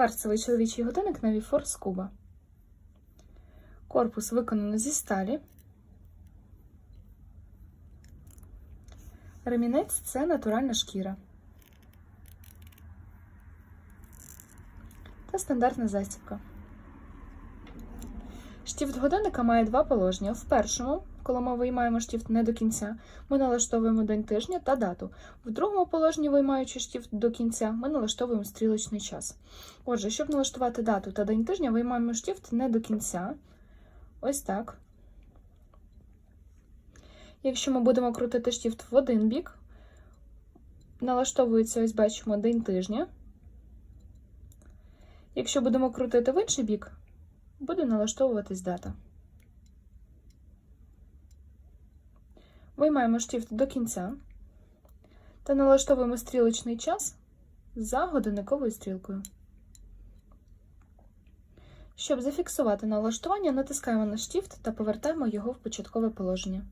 Кварцевий чоловічий годинник на Віфор Куба. Корпус виконано зі сталі. Ремінець це натуральна шкіра. Та стандартна застібка. Штіфт годинника має два положення. В першому, коли ми виймаємо штіфт не до кінця, ми налаштовуємо день тижня та дату. В другому положенні, виймаючи штіфт до кінця, ми налаштовуємо стрілочний час. Отже, щоб налаштувати дату та день тижня, виймаємо штіфт не до кінця. Ось так. Якщо ми будемо крутити штіфт в один бік, налаштовується, ось бачимо, день тижня. Якщо будемо крутити в інший бік, буде налаштовуватись дата. Виймаємо штифт до кінця та налаштовуємо стрілочний час за годинниковою стрілкою. Щоб зафіксувати налаштування, натискаємо на штифт та повертаємо його в початкове положення.